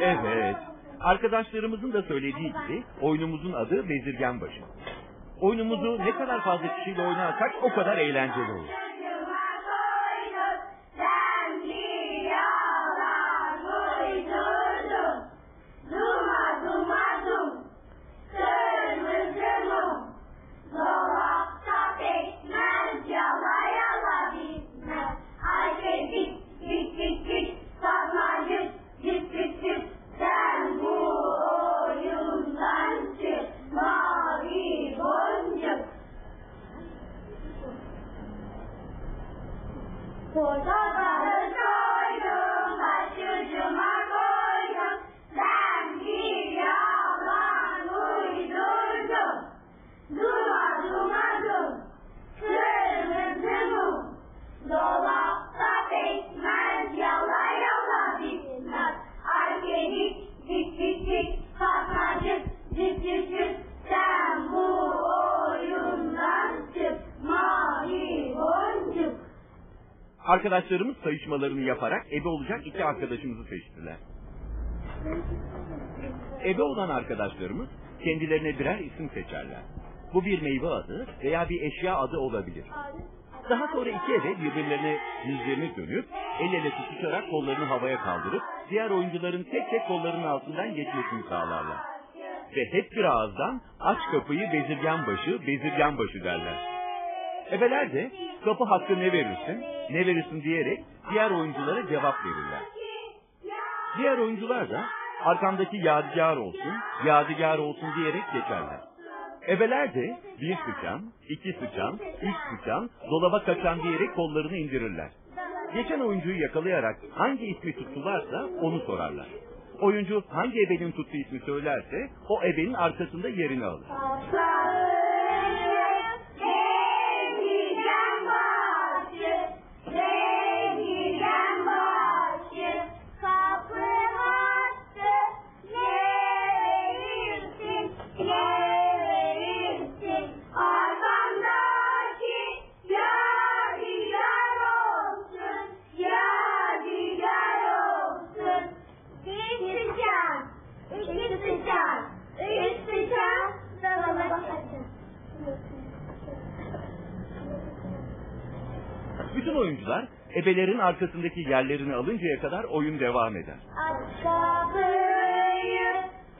Evet. Arkadaşlarımızın da söylediği gibi oyunumuzun adı Bezirgen Başı. Oyunumuzu ne kadar fazla kişiyle oynarsak o kadar eğlenceli olur. Arkadaşlarımız sayışmalarını yaparak ebe olacak iki arkadaşımızı seçtiler. Ebe olan arkadaşlarımız kendilerine birer isim seçerler. Bu bir meyve adı veya bir eşya adı olabilir. Daha sonra iki ebe birbirlerine yüzlerini dönüp el ele tutuşarak kollarını havaya kaldırıp diğer oyuncuların tek tek kollarının altından geçmesini sağlarlar. Ve hep bir ağızdan aç kapıyı bezirgen başı, bezirgen başı derler. Ebeler de kapı hakkı ne verirsin, ne verirsin diyerek diğer oyunculara cevap verirler. Diğer oyuncular da arkamdaki yadigar olsun, yadigar olsun diyerek geçerler. Ebeler de bir sıçan, iki sıçan, üç sıçan, dolaba kaçan diyerek kollarını indirirler. Geçen oyuncuyu yakalayarak hangi ismi tuttularsa onu sorarlar. Oyuncu hangi ebenin tuttuğu ismi söylerse o ebenin arkasında yerini alır. Oyuncular ebelerin arkasındaki yerlerini alıncaya kadar oyun devam eder. Aç kapıyı,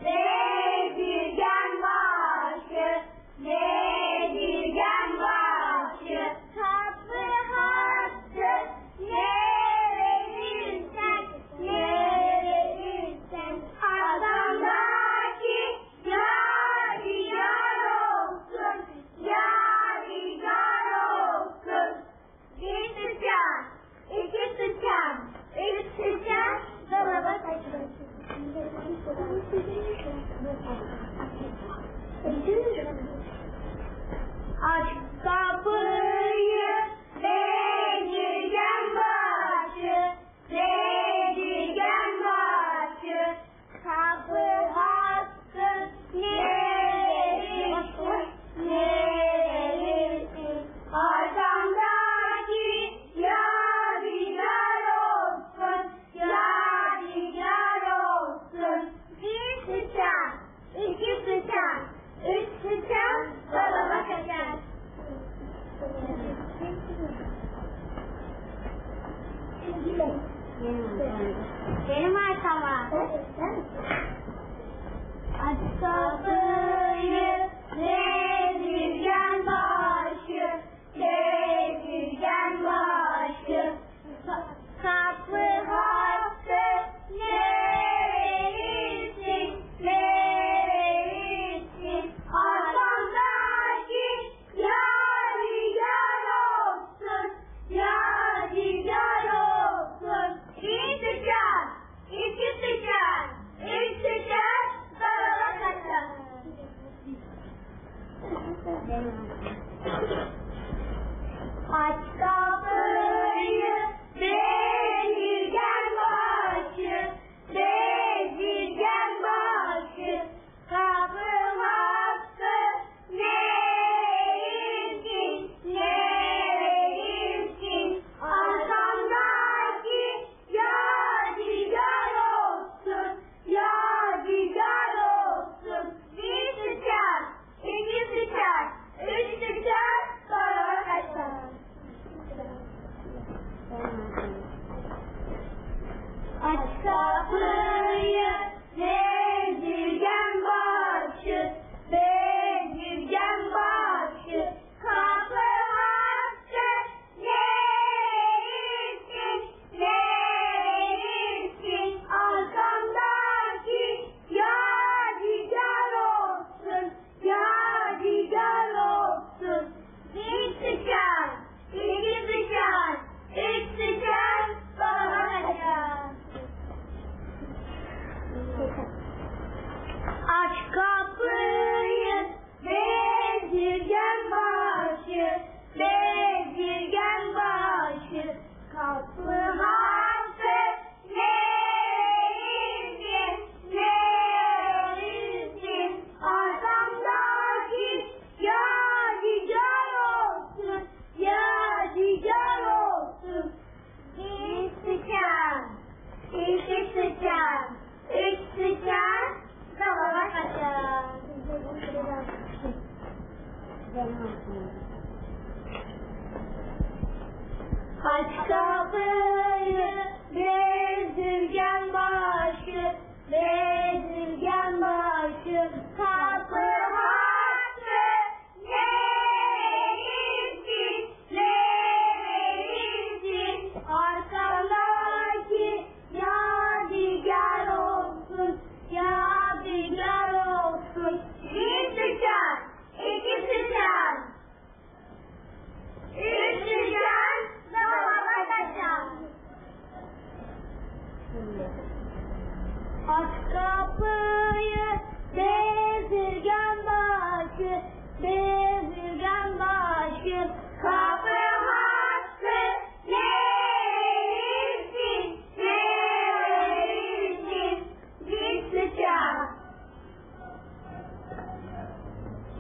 bezirgen başı, bezirgen başı. Kapı hattı, ne verirsen, ne verirsen. Adamdaki yadigar olsun, yadigar olsun. Bir sıçan, iki sıçan, üç sıçan, dolaba kaçın. Aç kapıyı, Açka 嗯。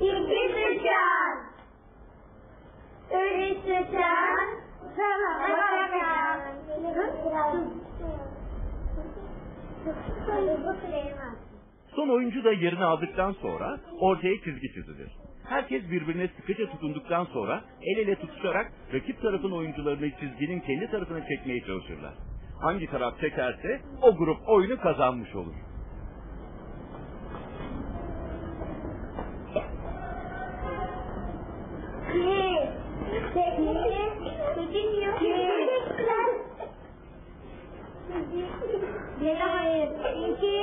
İki sıçan, üç sıçan, Son oyuncu da yerini aldıktan sonra ortaya çizgi çizilir. Herkes birbirine sıkıca tutunduktan sonra el ele tutuşarak rakip tarafın oyuncularını çizginin kendi tarafına çekmeye çalışırlar. Hangi taraf çekerse o grup oyunu kazanmış olur. Yes. Yes. Yes.